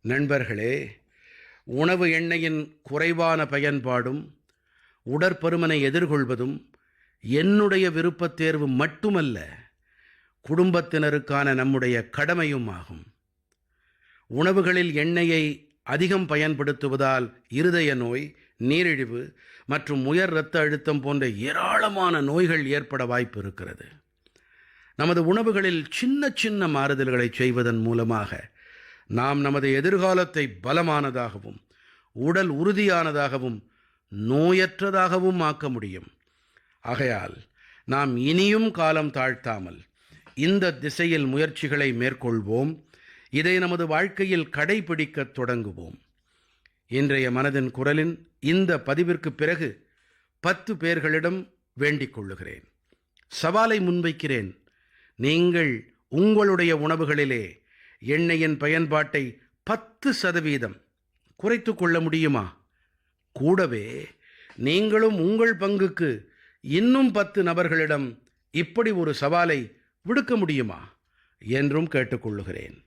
நண்பர்களே உணவு எண்ணெயின் குறைவான பயன்பாடும் உடற்பருமனை எதிர்கொள்வதும் என்னுடைய விருப்பத் தேர்வு மட்டுமல்ல குடும்பத்தினருக்கான நம்முடைய கடமையும் ஆகும் உணவுகளில் எண்ணெயை அதிகம் பயன்படுத்துவதால் இருதய நோய் நீரிழிவு மற்றும் உயர் இரத்த அழுத்தம் போன்ற ஏராளமான நோய்கள் ஏற்பட வாய்ப்பு இருக்கிறது. நமது உணவுகளில் சின்ன சின்ன மாறுதல்களை செய்வதன் மூலமாக நாம் நமது எதிர்காலத்தை பலமானதாகவும் உடல் உறுதியானதாகவும் நோயற்றதாகவும் ஆக்க முடியும். ஆகையால் நாம் இனியும் காலம் தாழ்த்தாமல் இந்த திசையில் முயற்சிகளை மேற்கொள்வோம். இதை நமது வாழ்க்கையில் கடைபிடிக்கத் தொடங்குவோம். இன்றைய மனதின் குரலின் இந்த பதிவிற்கு பிறகு பத்து பேர்களிடம் வேண்டிக் கொள்ளுகிறேன். சவாலை முன்வைக்கிறேன். நீங்கள் உங்களுடைய உணவுகளிலே எண்ணெயின் பயன்பாட்டை பத்து சதவீதம். குறைத்து கொள்ள முடியுமா? கூடவே நீங்களும் உங்கள் பங்குக்கு இன்னும் பத்து நபர்களிடம் இப்படி ஒரு சவாலை விடுக்க முடியுமா? என்றும் கேட்டுக்கொள்ளுகிறேன்